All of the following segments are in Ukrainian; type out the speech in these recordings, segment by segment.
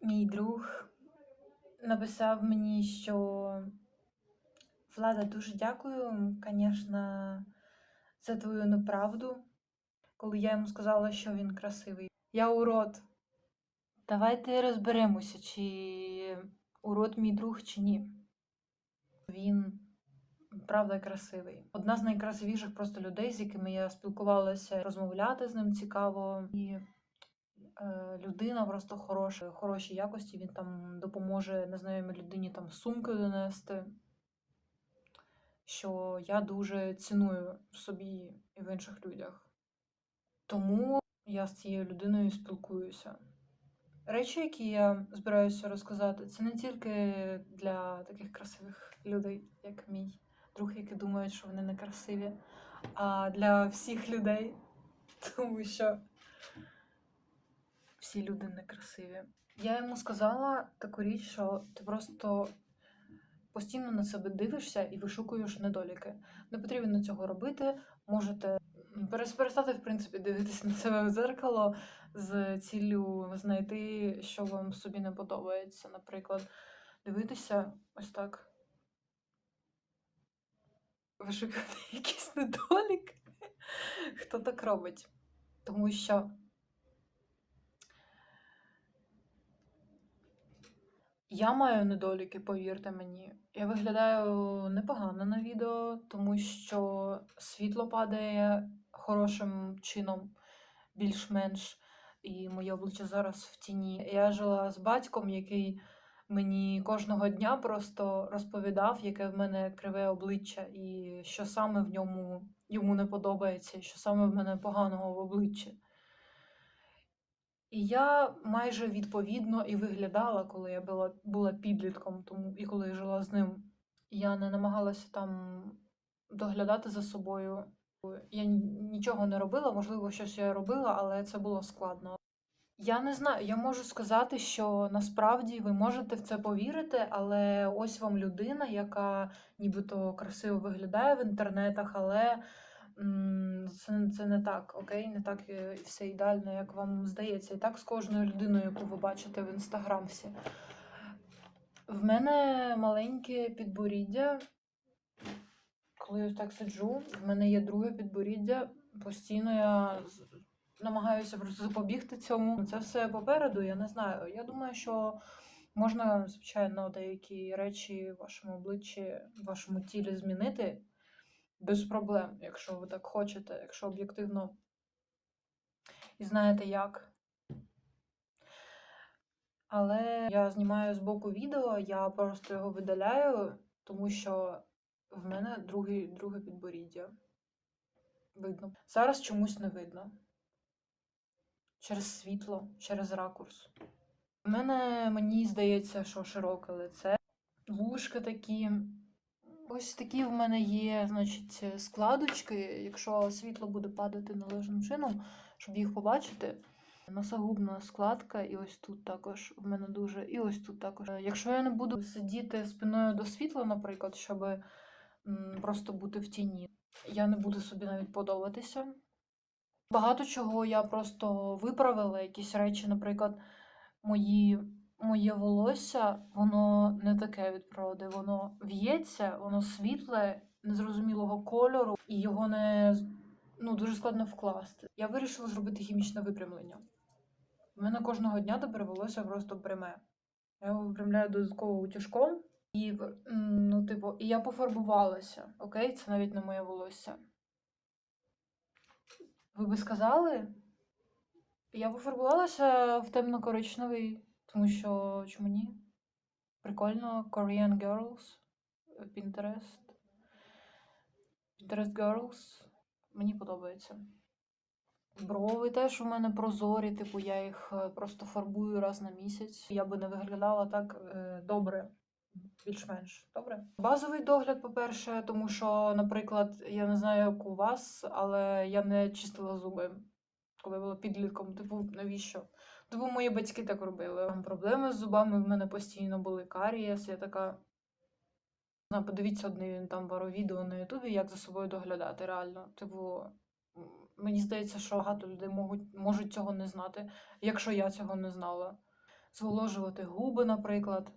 Мій друг написав мені, що Влада, дуже дякую, звісно, за твою неправду, коли я йому сказала, що він красивий. Я урод. Давайте розберемося, чи урод мій друг, чи ні. Він правда красивий. Одна з найкрасивіших просто людей, з якими я спілкувалася, розмовляти з ним цікаво. І людина просто хороша, хороші якості. Він там допоможе незнайомій людині там сумки донести, що я дуже ціную в собі і в інших людях. Тому я з цією людиною спілкуюся. Речі, які я збираюся розказати, це не тільки для таких красивих людей, як мій друг, які думають, що вони не красиві, а для всіх людей, тому що всі люди некрасиві. Я йому сказала таку річ, що ти просто постійно на себе дивишся і вишукуєш недоліки. Не потрібно цього робити. Можете м, перестати, в принципі, дивитися на себе в дзеркало з ціллю знайти, що вам собі не подобається. Наприклад, дивитися ось так. Вишукувати якийсь недолік. Хто так робить? Тому що я маю недоліки, повірте мені. Я виглядаю непогано на відео, тому що світло падає хорошим чином, більш-менш, і моє обличчя зараз в тіні. Я жила з батьком, який мені кожного дня просто розповідав, яке в мене криве обличчя, і що саме в ньому йому не подобається, що саме в мене поганого в обличчі. І я майже відповідно і виглядала, коли я була, була підлітком, тому і коли я жила з ним. Я не намагалася там доглядати за собою. Я нічого не робила, можливо, щось я робила, але це було складно. Я не знаю, я можу сказати, що насправді ви можете в це повірити, але ось вам людина, яка нібито красиво виглядає в інтернетах, але це, це не так, окей? Не так е, все ідеально, як вам здається. І так з кожною людиною, яку ви бачите в інстаграмсі. В мене маленьке підборіддя. Коли я так сиджу, в мене є друге підборіддя. Постійно я намагаюся просто запобігти цьому. Це все попереду, я не знаю. Я думаю, що можна, звичайно, деякі речі в вашому обличчі, в вашому тілі змінити без проблем, якщо ви так хочете, якщо об'єктивно і знаєте як. Але я знімаю з боку відео, я просто його видаляю, тому що в мене другий, друге підборіддя. Видно. Зараз чомусь не видно. Через світло, через ракурс. У мене, мені здається, що широке лице, вушка такі. Ось такі в мене є, значить, складочки. Якщо світло буде падати належним чином, щоб їх побачити. Носогубна складка, і ось тут також в мене дуже, і ось тут також. Якщо я не буду сидіти спиною до світла, наприклад, щоб просто бути в тіні, я не буду собі навіть подобатися. Багато чого я просто виправила, якісь речі, наприклад, мої, моє волосся, воно не таке від природи, воно в'ється, воно світле, незрозумілого кольору, і його не ну, дуже складно вкласти. Я вирішила зробити хімічне випрямлення. У мене кожного дня тепер волосся просто пряме. Я його випрямляю додатково утюжком, і, ну, типу, і я пофарбувалася. Окей, це навіть не моє волосся. Ви би сказали? Я пофарбувалася в темно-коричневий, тому що чому ні? Прикольно, Korean Girls, е, Pinterest. Pinterest Girls. Мені подобається. Брови теж у мене прозорі, типу я їх е, просто фарбую раз на місяць. Я би не виглядала так е, добре, більш-менш добре. Базовий догляд, по-перше, тому що, наприклад, я не знаю, як у вас, але я не чистила зуби, коли була підлітком. Типу, навіщо? Типу, мої батьки так робили. Проблеми з зубами в мене постійно були карієс. Я така. Подивіться одне там пару відео на Ютубі, як за собою доглядати реально. Типу, мені здається, що багато людей можуть, можуть цього не знати, якщо я цього не знала. зволожувати губи, наприклад.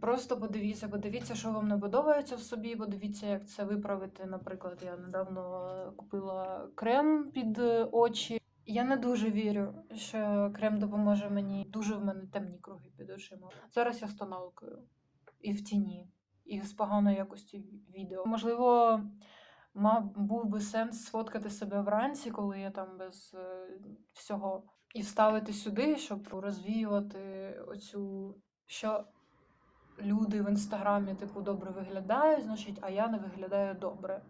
Просто подивіться, подивіться, що вам не подобається в собі, подивіться, як це виправити. Наприклад, я недавно купила крем під е, очі. Я не дуже вірю, що крем допоможе мені. Дуже в мене темні круги під очима. Зараз я з і в тіні, і з поганою якості відео. Можливо, мав був би сенс сфоткати себе вранці, коли я там без е, всього, і вставити сюди, щоб розвіювати оцю, що люди в інстаграмі, типу, добре виглядають, значить, а я не виглядаю добре.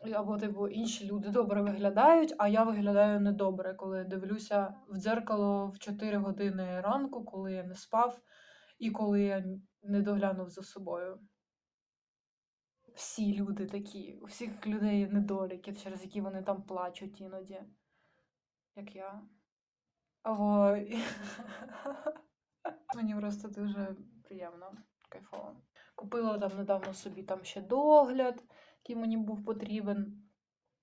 Або, типу, інші люди добре виглядають, а я виглядаю недобре, коли дивлюся в дзеркало в 4 години ранку, коли я не спав і коли я не доглянув за собою. Всі люди такі, у всіх людей недоліки, через які вони там плачуть іноді, як я. Ой. Мені просто дуже приємно, кайфово. Купила там недавно собі там ще догляд, який мені був потрібен.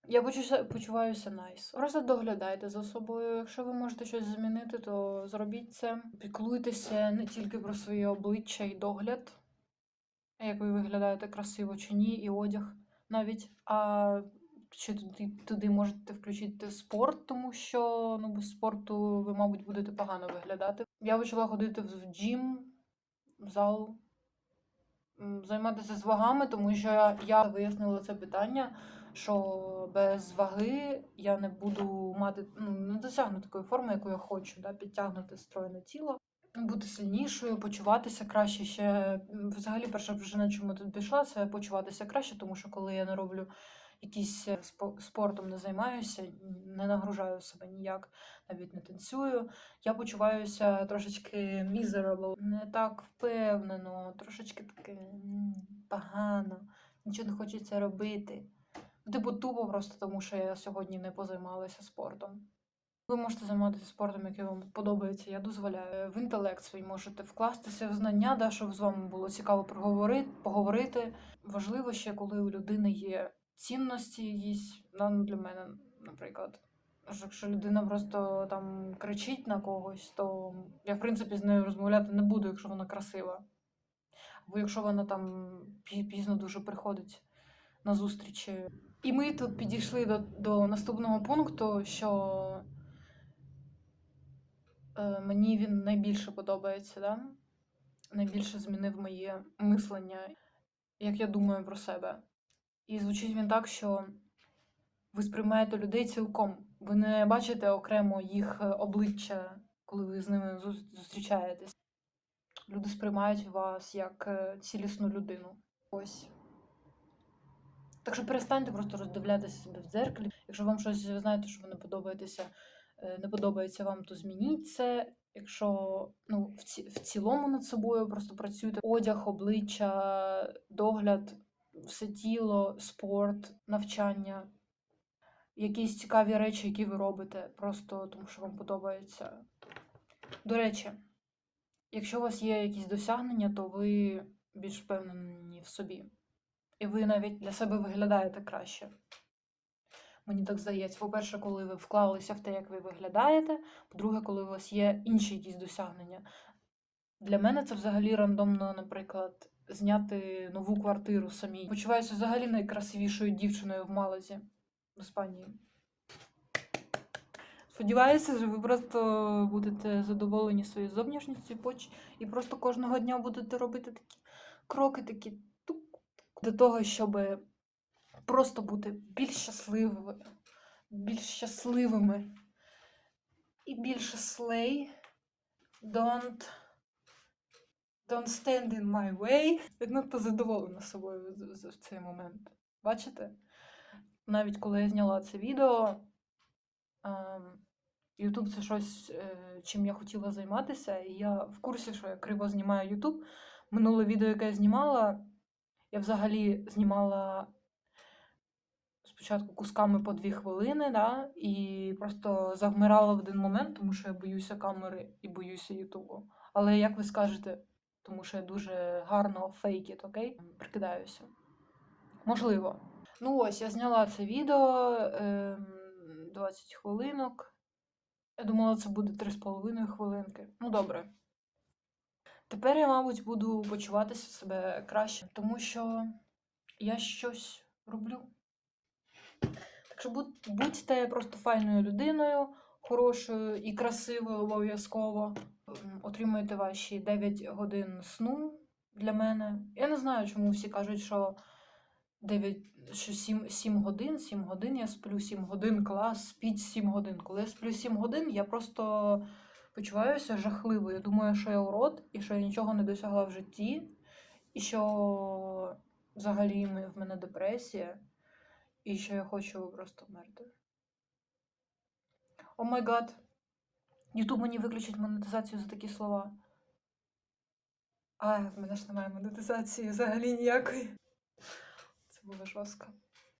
Я почуваюся найс. Просто доглядайте за собою. Якщо ви можете щось змінити, то зробіть це. Піклуйтеся не тільки про своє обличчя і догляд, як ви виглядаєте красиво чи ні, і одяг навіть. А ще туди, туди можете включити спорт, тому що ну, без спорту ви, мабуть, будете погано виглядати. Я почала ходити в джим, в зал, займатися з вагами, тому що я, вияснила це питання, що без ваги я не буду мати, ну, не досягну такої форми, яку я хочу, да, підтягнути стройне тіло. Бути сильнішою, почуватися краще ще. Взагалі, перша причина, чому тут пішла, це почуватися краще, тому що коли я не роблю якийсь е, спортом, не займаюся, не нагружаю себе ніяк, навіть не танцюю, я почуваюся трошечки miserable, не так впевнено, трошечки таке погано, нічого не хочеться робити. Ну, Типу, тупо просто тому, що я сьогодні не позаймалася спортом. Ви можете займатися спортом, який вам подобається, я дозволяю. В інтелект свій можете вкластися в знання, да, щоб з вами було цікаво поговорити. Важливо ще, коли у людини є цінності якісь, ну, для мене, наприклад. Що Якщо людина просто там кричить на когось, то я, в принципі, з нею розмовляти не буду, якщо вона красива. Або якщо вона там пізно дуже приходить на зустрічі. І ми тут підійшли до, до наступного пункту, що е, мені він найбільше подобається, да? найбільше змінив моє мислення, як я думаю про себе. І звучить він так, що ви сприймаєте людей цілком. Ви не бачите окремо їх е, обличчя, коли ви з ними зустрічаєтесь. Люди сприймають вас як е, цілісну людину. Ось. Так що перестаньте просто роздивлятися себе в дзеркалі. Якщо вам щось ви знаєте, що ви не подобаєтеся, е, не подобається вам, то змініть це. Якщо ну, в, ці, в цілому над собою просто працюйте. Одяг, обличчя, догляд, все тіло, спорт, навчання, якісь цікаві речі, які ви робите, просто тому що вам подобається. До речі, якщо у вас є якісь досягнення, то ви більш впевнені в собі. І ви навіть для себе виглядаєте краще. Мені так здається. По-перше, коли ви вклалися в те, як ви виглядаєте. По-друге, коли у вас є інші якісь досягнення. Для мене це взагалі рандомно, наприклад, зняти нову квартиру самій. Почуваюся взагалі найкрасивішою дівчиною в Малазі в Іспанії. Сподіваюся, що ви просто будете задоволені своєю зовнішністю і просто кожного дня будете робити такі кроки, такі тук до того, щоб просто бути більш щасливими, більш щасливими і більше слей. Don't, don't stand in my way. Я надто задоволена собою в цей момент. Бачите? Навіть коли я зняла це відео, ем, YouTube це щось, е, чим я хотіла займатися, і я в курсі, що я криво знімаю YouTube. Минуле відео, яке я знімала, я взагалі знімала спочатку кусками по дві хвилини, да, і просто завмирала в один момент, тому що я боюся камери і боюся Ютубу. Але як ви скажете, тому що я дуже гарно фейкіт, окей? Прикидаюся. Можливо. Ну ось, я зняла це відео ем, 20 хвилинок. Я думала, це буде 3,5 хвилинки. Ну, добре. Тепер я, мабуть, буду почуватися себе краще, тому що я щось роблю. Так що будь- будьте просто файною людиною, хорошою і красивою обов'язково. М, Отримуйте ваші 9 годин сну для мене. Я не знаю, чому всі кажуть, що 9, що 7, 7 годин, 7 годин я сплю, 7 годин клас, спіть 7 годин. Коли я сплю 7 годин, я просто почуваюся жахливо. Я думаю, що я урод і що я нічого не досягла в житті, і що взагалі в мене депресія, і що я хочу просто вмерти. О май гад. Ютуб мені виключить монетизацію за такі слова. А, в мене ж немає монетизації взагалі ніякої. Це було жорстко.